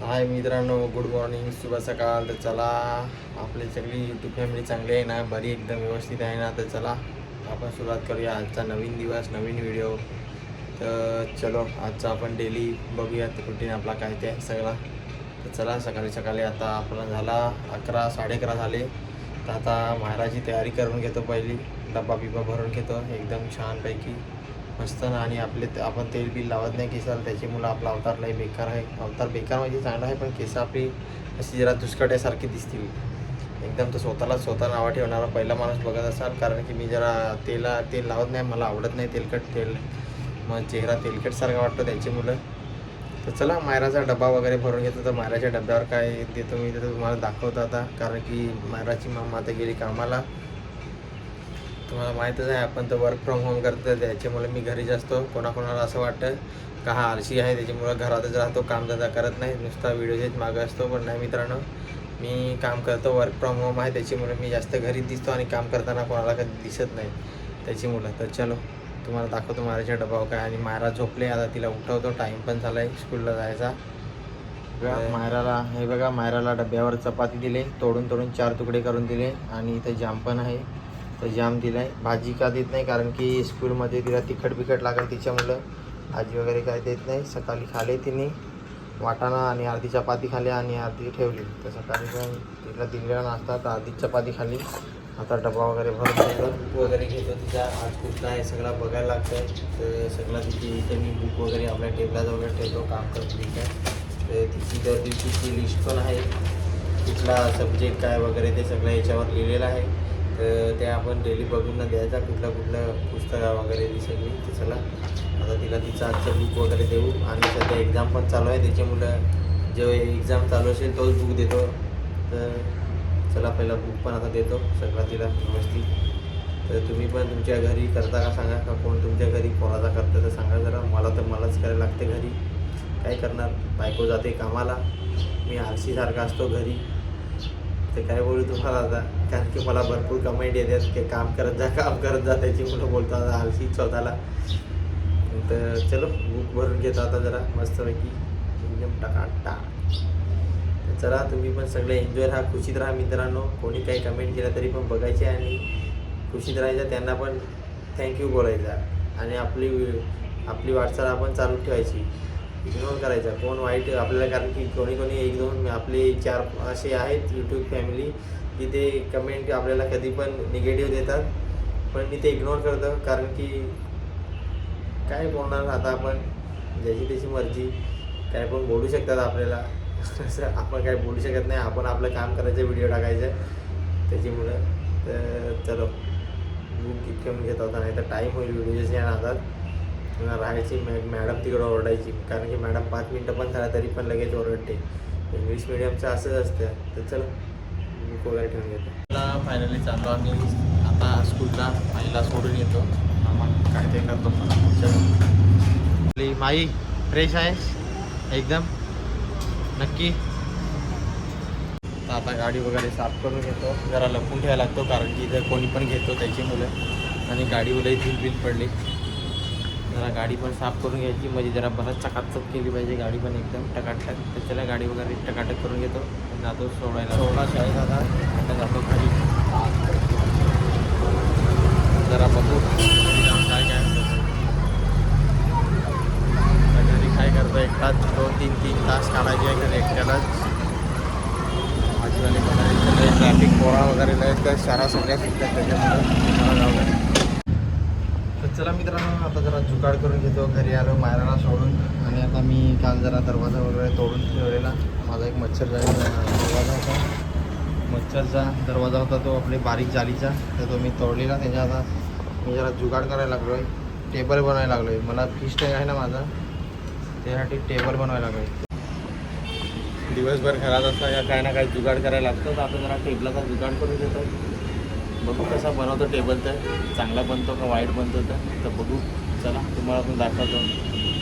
हाय मित्रांनो good morning शुभ सकाळ. तर चला आपली सगळी यूट्यूब फॅमिली चांगली आहे ना बरी एकदम व्यवस्थित आहे ना. तर चला आपण सुरुवात करूया. आजचा नवीन दिवस नवीन व्हिडिओ तर चलो आजचा आपण डेली बघूया रुटीन आपला काय ते सगळा. तर चला सकाळी सकाळी आता आपला झाला अकरा साडे अकरा झाले. तर आता महाराजची तयारी करून घेतो पहिली. डब्बा बिब्बा भरून घेतो एकदम छानपैकी. मस्त ना आणि आपले ते- आपण तेल बिल लावत नाही केसाला त्याची मुलं आपला अवतार लय बेकार आहे. अवतार बेकार म्हणजे चांगला आहे पण केस आपली अशी जरा दुष्कट्यासारखी दिसतील एकदम तर स्वतःला स्वतः नावा ठेवणारा पहिला माणूस बघत असाल कारण की मी जरा तेला तेल लावत नाही मला आवडत नाही तेलकट तेल. मग चेहरा तेलकटसारखा वाटतो त्यांची मुलं. तर चला मायराचा डबा वगैरे भरून घेतो. तर मायराच्या डब्यावर काय देतो मी तर तुम्हाला दाखवतो आता. कारण की मायराची मामा आता गेली कामाला. तुम्हाला माहीतच आहे आपण तर वर्क फ्रॉम होम करतो त्याच्यामुळे मी घरीच असतो. कोणाकोणाला असं वाटतं का हा आळशी आहे त्याच्यामुळं घरातच राहतो कामधंदा करत नाही. नुसता व्हिडिओचेच मागं असतो पण नाही मित्रांनो मी काम करतो वर्क फ्रॉम होम आहे त्याच्यामुळे मी जास्त घरीच दिसतो आणि काम करताना कोणाला कधी दिसत नाही. त्याची मुलं तर चलो तुम्हाला दाखवतो माराच्या डबाव काय आणि मायरा झोपले आता तिला उठवतो टाईम पण झाला आहे स्कूलला जायचा. बघा मायराला हे बघा मायराला डब्यावर चपाती दिले तोडून तोडून चार तुकडे करून दिले आणि इथे जाम पण आहे. तर जाम दिलाय. भाजी का देत नाही कारण की स्कूलमध्ये तिला तिखट बिखट लागेल तिच्यामुळं. भाजी वगैरे काय देत नाही. सकाळी खाले तिने. वाटाणा आणि अर्धी चपाती खाली आणि अर्धी ठेवली. तर सकाळी पण तिला दिलेला नाश्ता तर अर्धी चपाती खाली. आता डबा वगैरे भरून बुक वगैरे घेतो तिचा. आज कुठला आहे सगळा बघायला लागतं तर सगळं तिची इथे मी बुक वगैरे आपल्या टेबलाजवळ ठेवतो. काम करतो तिथे. तर तिची दर दिवशीची लिस्ट पण आहे. कुठला सब्जेक्ट काय वगैरे ते सगळं याच्यावर लिहिलेलं आहे. तर ते आपण डेली बघून द्यायचा कुठल्या कुठल्या पुस्तकं वगैरे ती सगळी. तर चला आता तिला तिचा आजचं बुक वगैरे देऊ. आणि सध्या एक्झाम पण चालू आहे. त्याच्यामुळं जेव्हा एक्झाम चालू असेल तोच बुक देतो. तर चला पहिला बुक पण आता देतो. सगळा तिला व्यवस्थित तर तुम्ही पण तुमच्या घरी करता का सांगा? का कोण तुमच्या घरी कोणाचा करतं तर सांगा जरा. मला तर मलाच करायला लागते घरी. काय करणार? बायको जाते कामाला. मी आळशीसारखा असतो घरी. ते काय बोलू तुम्हाला आता? कारण की मला भरपूर कमेंट येतात की काम करत जा काम करत जा त्याची मुलं बोलतात आळशी स्वतःला. तर चलो बुक भरून घेतो आता जरा मस्तपैकी. एकदम टाकाटा. तर चला तुम्ही पण सगळे एन्जॉय राहा खुशीत राहा मित्रांनो. कोणी काही कमेंट केलं तरी पण बघायचे आणि खुशीत राहायचं त्यांना पण थँक्यू बोलायचा. आणि आपली आपली वाटचाल आपण चालू ठेवायची. इग्नोर करायचा कोण वाईट आपल्याला कारण की कोणी कोणी एक दोन आपले चार असे आहेत यूट्यूब फॅमिली की ते कमेंट आपल्याला कधी पण निगेटिव्ह देतात. पण मी ते इग्नोर करतो कारण की काय बोलणार आता आपण? ज्याची त्याची मर्जी. काय पण बोलू शकतात आपल्याला. असं आपण काय बोलू शकत नाही. आपण आपलं काम करायचं व्हिडिओ टाकायचं. त्याच्यामुळं तर चलो बुक इतकं घेत होता नाही तर टाईम होईल व्हिडिओच्या आता. पुन्हा राहायची मॅ मॅडम तिकडं ओरडायची. कारण की मॅडम पाच मिनटं पण झाला तरी पण लगेच ओरडते. इंग्लिश मिडियमचं असंच असतं. तर चल मी वगैरे ठेवून घेतो. आता फायनली चाललो आम्ही आता स्कूलला आईला सोडून येतो. आम्हाला काय ते करतो चलो. माई फ्रेश आहे. एकदम. नक्की. तर आता गाडी वगैरे साफ करून घेतो. जरा लपून ठेवायला लागतो कारण की जर कोणी पण घेतो त्याची मुलं. आणि गाडीवरही धूल बिल पडली. जरा गाडी पण साफ करून घ्यायची. म्हणजे जरा बरंच चकाचक केली पाहिजे गाडी पण एकदम टकाटक. तर त्याला गाडी वगैरे टकाटक करून घेतो. जातो सोडायला. सोडा शाळेत आता आता जातो खाली. जरा बघू. काय काय घरी काय करतो एकटाच दोन तीन तीन तास काढायचे आहे घरी एकट्यालाच. वगैरे ट्रॅफिक पोळा वगैरे लय तर शाळा सगळ्या त्याच्यामुळे चला मित्रांनो आता जरा जुगाड करून घेतो. घरी आलो मायराला सोडून. आणि आता मी काल जरा दरवाजा वगैरे तोडून ठेवलेला. माझा एक मच्छर जाळी दरवाजा होता. मच्छरचा दरवाजा होता तो आपले बारीक जालीचा. तर तो मी तोडलेला. त्याच्या आता मी जरा जुगाड करायला लागलो आहे टेबल बनवायला लागलो आहे मला फिश टँक आहे ना माझा. त्यासाठी टेबल बनवायला लागलो आहे दिवसभर घरात असता या काय ना काय जुगाड करायला लागतं. तर आता जरा टेबलाचा जुगाड करून घेतो बघू कसा बनवतो टेबल तर. चांगला बनतो का वाईट बनतो तर? तर बघू. चला तुम्हाला पण दाखवतो.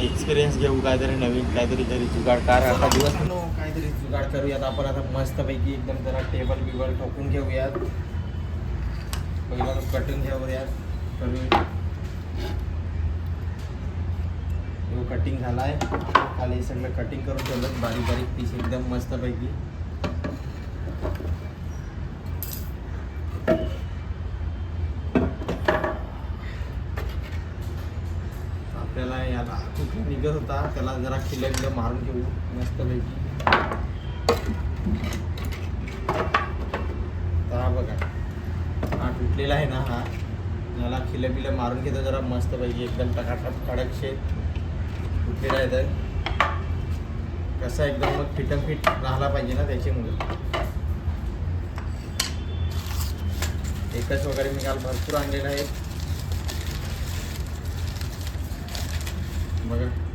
एक्सपिरियन्स घेऊ काहीतरी नवीन काहीतरी तरी जुगाड. कार आता दिवस हो, काहीतरी जुगाड करूयात आपण. आता मस्तपैकी एकदम जरा टेबल बिबल ठोकून घेऊयात. पहिला कटिंग घेऊयात. करून तो कटिंग झाला आहे खाली सगळं कटिंग करून ठेवलं बारीक बारीक पीस एकदम मस्तपैकी आपल्याला याला कुठून निघत होता त्याला जरा खिल्ल्या बिल्ल्या मारून घेऊ. मस्तपैकी तर हा बघा. हा तुटलेला आहे ना हा. याला खिल्ल्या बिल्ल्या मारून घेतो जरा मस्त पाहिजे एकदम टकाटक कडक शेत तुटलेला आहे तर. कसा एकदम मग फिटम फिट राहिला पाहिजे ना त्याच्यामुळे. एकच वगैरे मी काल भरपूर आणलेला आहे. बघा.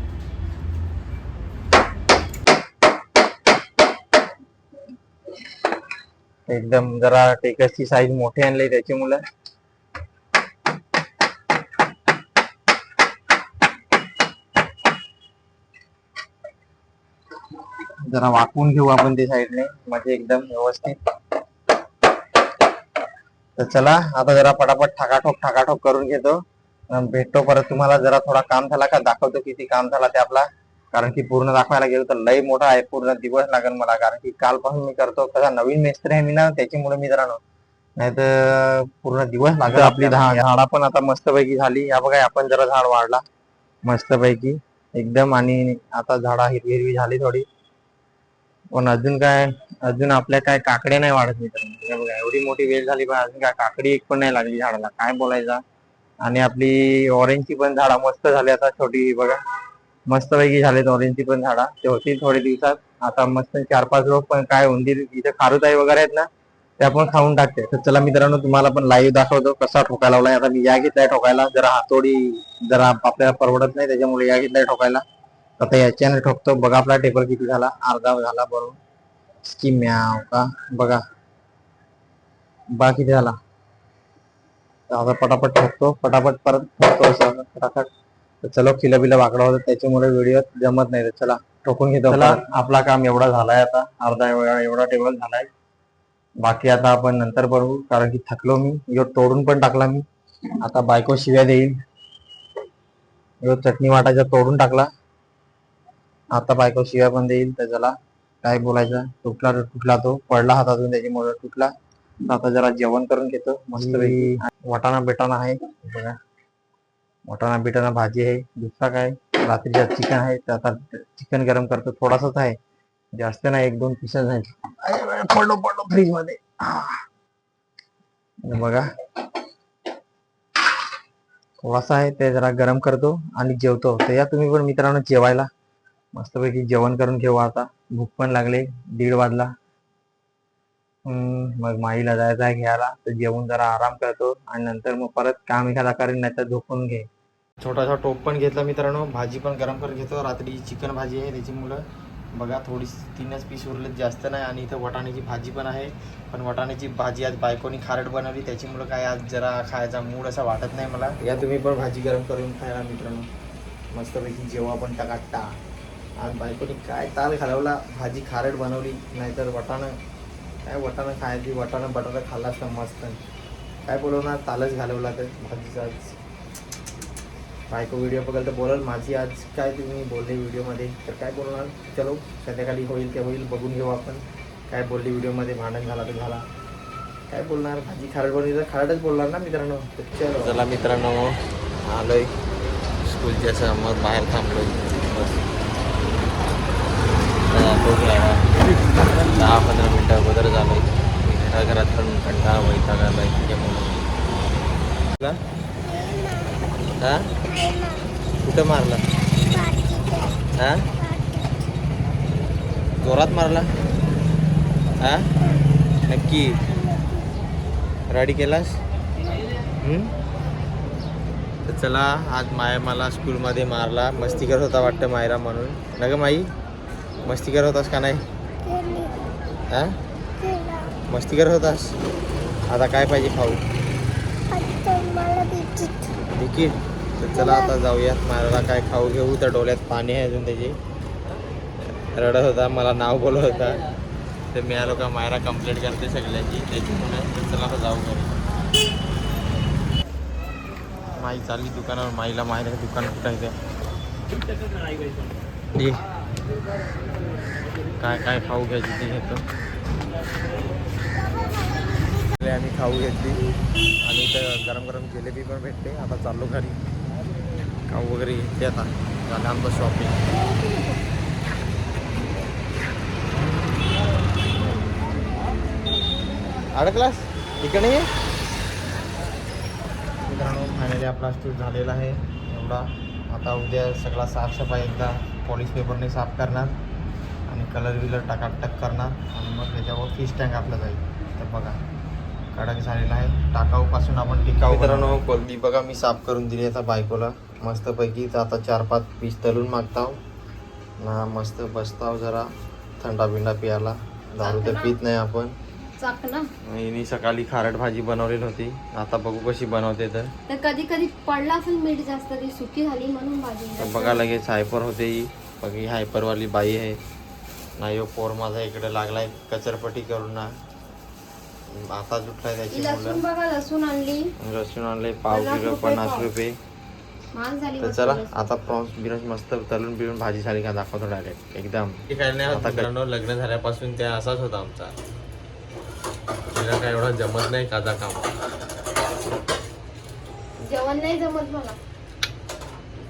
एकदम जरा टेकसची साईज मोठी आणली मुलं. जरा वाकवून घेऊ आपण ते साईडने म्हणजे एकदम व्यवस्थित. तर चला आता जरा पटापट ठाकाठोक ठाकाठोक करून घेतो. भेटतो परत तुम्हाला जरा थोडा काम झाला का? दाखवतो किती काम झाला ते आपला. कारण की पूर्ण दाखवायला गेलो तर लय मोठा आहे पूर्ण दिवस लागेल मला. कारण की कालपासून मी करतो कसा नवीन मेस्त्री आहे मी ना त्याच्यामुळे मी जरा नाही तर पूर्ण दिवस लागेल आपली झाड पण आता मस्तपैकी झाली. या बघा आपण जरा झाड वाढला. मस्तपैकी एकदम आणि आता झाडा हिरवी हिरवी झाली थोडी. पण अजून काय अजून आपल्या काय काकड्या नाही वाढत मित्रांनो बघा एवढी मोठी वेल झाली पण अजून काय काकडी एक पण नाही लागली झाडाला. काय बोलायचा? आणि आपली ऑरेंजची पण झाडा मस्त झाली आता छोटी बघा. मस्तपैकी झालेत ऑरेंजची पण झाडा. ते होतील थोडे दिवसात. आता मस्त चार पाच रोप पण काय उंदीर इथे खारुताई वगैरे आहेत ना त्या पण खाऊन टाकते. तर चला मित्रांनो तुम्हाला पण लाईव्ह दाखवतो कसा ठोकायला लावलाय. आता मी या घेतलाय ठोकायला. जरा हातोडी जरा आपल्याला परवडत नाही त्याच्यामुळे या घेतलाय ठोकायला. आता याच्याने ठोकतो. बघा आपला टेबल किती झाला. अर्धा झाला बरोबर स्कीम म्याव का? बघा. बा किती झाला? आता पटापट ठोकतो. पटापट परत ठोकतो असं. फटाफट. तर चलो किलो बिलं वाकडा होतं त्याच्यामुळे व्हिडिओ जमत नाही चला ठोकून घेतो चला. आपला काम एवढा झालाय आता. अर्धा एवढा टेबल झालाय. बाकी आता आपण नंतर बघू कारण की थकलो मी. यो तोडून पण टाकला मी. आता बायको शिव्या देईल यो चटणी वाटायचा तोडून टाकला. आता बायको शिव्या पण देईल. तर चला काय बोलायचं? तुटला तुटला तो. पडला हातातून त्याच्यामुळे तुटला. तर आता जरा जेवण करून घेतो. मस्त वाटाणा बेटाणा आहे. बघा. वाटाणा बिटाणा भाजी आहे दुसरा काय? रात्रीचा चिकन आहे तर आता चिकन गरम करतो थोडासाच आहे. जास्त नाही एक दोन पिसेस आहेत. पडलो पडलो फ्रीजमध्ये बघा. थोडासा आहे ते जरा गरम करतो आणि जेवतो. तर या तुम्ही पण मित्रांनो जेवायला. मस्तपैकी जेवण करून घेऊ आता. भूक पण लागले दीड वाजला. मग माईला जायचं आहे घ्यायला. तर जेवून जरा आराम करतो आणि नंतर मग परत काम एखादा करेन नाही तर झोपून घे. छोटासा टोप पण घेतला मित्रांनो. भाजी पण गरम करून घेतो. रात्री चिकन भाजी आहे त्याची मुलं. बघा थोडी तीनच पीस उरलेत जास्त नाही. आणि इथं वाटाण्याची भाजी पण आहे. पण वाटाण्याची भाजी आज बायकोनी खारट बनवली. त्याच्यामुळं काय आज जरा खायचा मूड असा वाटत नाही मला. या तुम्ही पण भाजी गरम करून खायला मित्रांनो. मस्तपैकी जेव्हा पण टाकाटा आज बायकोनी काय ताल घालवला भाजी खारट बनवली नाहीतर वटाणं काय वाटाणं खायची वाटाणं बटाटा खाल्ला असता मस्त? काय बोलवणार तालच घालवला तर भाजीचा आज. बायको व्हिडिओ बघाल तर बोलाल माझी आज काय तुम्ही बोलले व्हिडिओमध्ये तर काय बोलणार? चलो संध्याकाळी होईल ते होईल बघून घेऊ आपण. काय बोलली व्हिडिओमध्ये भांडण झाला तर झाला. काय बोलणार? भाजी खारट बनवली तर खारटच बोलणार ना मित्रांनो? तर चलो. चला मित्रांनो आलोय. स्कूलच्या समोर बाहेर थांबलोय. बस. दहा पंधरा मिनटं अगोदर झालो आहे घरात पण कंटाळा वैताग आलाय त्याच्यामुळे. हां? कुठं मारला? हा? जोरात मारला? हा? नक्की. रेडी केलास? तर चला आज माया मला स्कूलमध्ये मारला. मस्ती करत होता वाटतं मायरा म्हणून. न माई मस्ती करत होतास का नाही? हा? मस्ती करत होतास? आता काय पाहिजे खाऊ? तिकीट तर चला आता जाऊयात. मला काय खाऊ घेऊ? तर डोळ्यात पाणी आहे अजून त्याची. रडत होता मला नाव बोलत होता. तर मी आलो का मायरा कंप्लीट करते सगळ्याची. त्याच्यामुळे तर चला आता जाऊ घरी. माई चालली दुकानावर. माईला मायरा दुकान कुठं आहे काय काय खाऊ घ्यायची ती घेतो. आम्ही खाऊ घेतली. आणि इथं गरम गरम जिलेबी पण भेटते. आता चाललो घरी. खाऊ वगैरे घेते आता. झालं आमचं शॉपिंग अडकलास? इकडे मित्रांनो फायनली आपला शूट झालेला आहे. एवढा. आता उद्या सगळा साफसफाई एकदा. पॉलिश पेपरने साफ करणार. कलर विलर टाकाटक करणार आणि मग त्याच्यावर फिश टँक आपला जाईल. तर बघा कडक झालेला आहे. टाकाऊपासून आपण टिकाऊ मित्रांनो कोलबी बघा मी साफ करून दिली आता बायकोला. मस्तपैकी तर आता चार पाच पीस तळून मागताव. ना मस्त बसताव जरा थंडा बिंडा पियाला दारू तर पित नाही आपण. सकाळी खारट भाजी बनवलेली होती. आता बघू कशी बनवते तर. कधी कधी पडला असेल मीठ जास्त ती सुकी झाली म्हणून भाजी. बघा लगेच हायपर होते ही. बघ ही हायपरवाली बाई आहे. नाही हो पोर माझा इकडे लागलाय कचरपट्टी करून ना. आता उठलाय त्याची लसूण मुलं. बघा लसूण आणली. लसूण आणले पाव पन्नास किलो रुपये पन्नास पाव. रुपये. झाली तर मस्त चला. आता प्रॉन्स बिरॉन्स मस्त तळून बिळून भाजी झाली का दाखवतो डायरेक्ट एकदम. आता मित्रांनो लग्न झाल्यापासून त्या असाच होता आमचा. तिला काय एवढा जमत नाही काचा काम. जेवण नाही जमत मला.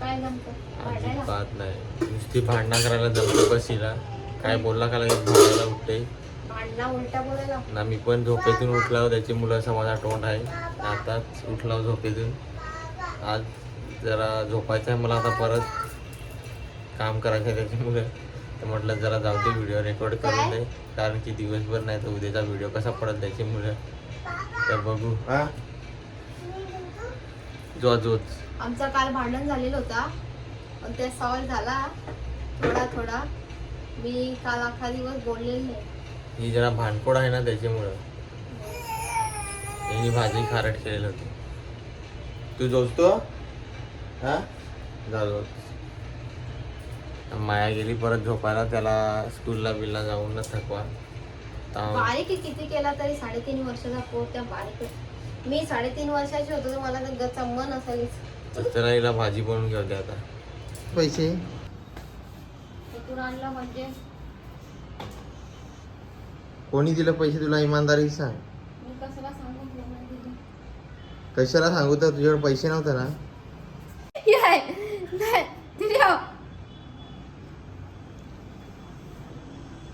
काय जमत? वाटायला अजिबात नाही. नुसती भांडणं करायला जमतो कशीला काय बोलला का लगेच भांडायला उठते? ना मी पण झोपेतून उठलाव त्याची मुलं असं माझा तोंड आहे. आताच उठलाव झोपेतून. आज जरा झोपायचं आहे मला आता परत. काम करायचं आहे त्याची मुलं. तर म्हटलं जरा जाऊ दे व्हिडिओ रेकॉर्ड करून दे. कारण की दिवसभर नाही तर उद्याचा व्हिडिओ कसा पडत त्याची मुलं. तर बघू. हा? जो जोच आमचा काल भांडण झालेलं होता. पण ते सॉल्व झाला. थोडा थोडा. मी काल अख्खा दिवस बोललेली नाही. ही जरा भांडकोड आहे ना त्याच्यामुळं. ही भाजी खारट केलेली होती. तू जोचतो हा? जा. माया गेली परत झोपायला त्याला स्कूलला बिलला जाऊन न थकवा. ता- बारीक आहे किती केला तरी साडेतीन वर्षाचा पोर त्या बारीक. आहे. मी साडेतीन वर्षाची होतो तर मला तर गचा मन असायच. तर त्याला हिला भाजी बनवून घेऊ दे आता. पैसे? कुठून आणलं म्हणजे. कोणी दिलं पैसे तुला इमानदारी सांग. मी कशाला सांगू तुला दिलं? कशाला सांगू तर तुझ्याकडे पैसे नव्हते ना.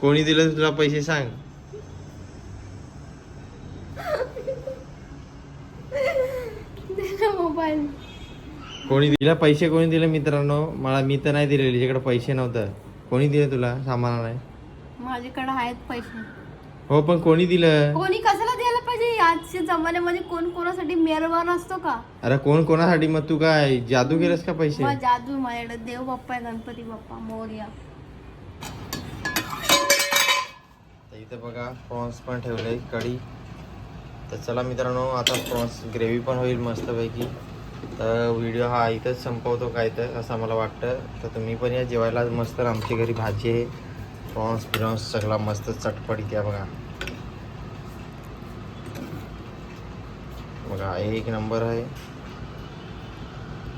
कोणी दिलं तुला पैसे सांग. मोबाईल. कोणी दिला पैसे कोणी दिले मित्रांनो? मला मी तर नाही दिले तिच्याकडे पैसे नव्हतं. कोणी दिले तुला सामान नाही माझ्याकडे आहेत पैसे. हो पण कोणी दिलं? कोणी कशाला द्यायला पाहिजे? आजच्या जमान्यामध्ये कोण कोणासाठी मेहरबान असतो का? अरे कोण कोणासाठी? मग तू काय जादू केलंस का पैसे? मग जादू माझ्याकडे देव बाप्पा आहे गणपती बाप्पा मोर्या. तर इथे बघा प्रॉन्स पण ठेवले कढी. तर चला मित्रांनो आता प्रॉन्स ग्रेव्ही पण होईल मस्तपैकी. तर व्हिडिओ हा इथंच संपवतो काय तर असं मला वाटतं. तर तुम्ही पण या जेवायला मस्त आमच्या घरी भाजी आहे. प्रॉन्स बिरॉन्स सगळा मस्त चटपट द्या बघा. बघा एक नंबर आहे.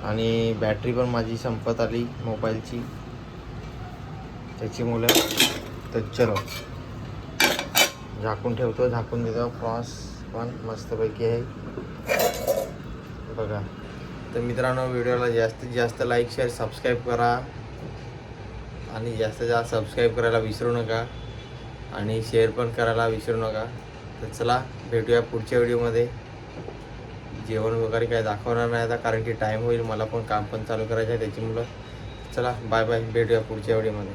आणि बॅटरी पण माझी संपत आली मोबाईलची. त्याची मुलं तर चलो. झाकून ठेवतो झाकून देतो. प्रॉन्स पण मस्तपैकी आहे. बघा. तर मित्रांनो व्हिडिओला जास्तीत जास्त लाईक शेअर सबस्क्राईब करा. आणि जास्तीत जास्त सबस्क्राईब करायला विसरू नका. आणि शेअर पण करायला विसरू नका. तर चला भेटूया पुढच्या व्हिडिओमध्ये. जेवण वगैरे काय दाखवणार नाही आता कारण की टाईम होईल. मला पण काम पण चालू करायचं आहे त्याची मुलं चला बाय बाय भेटूया पुढच्या व्हिडिओमध्ये.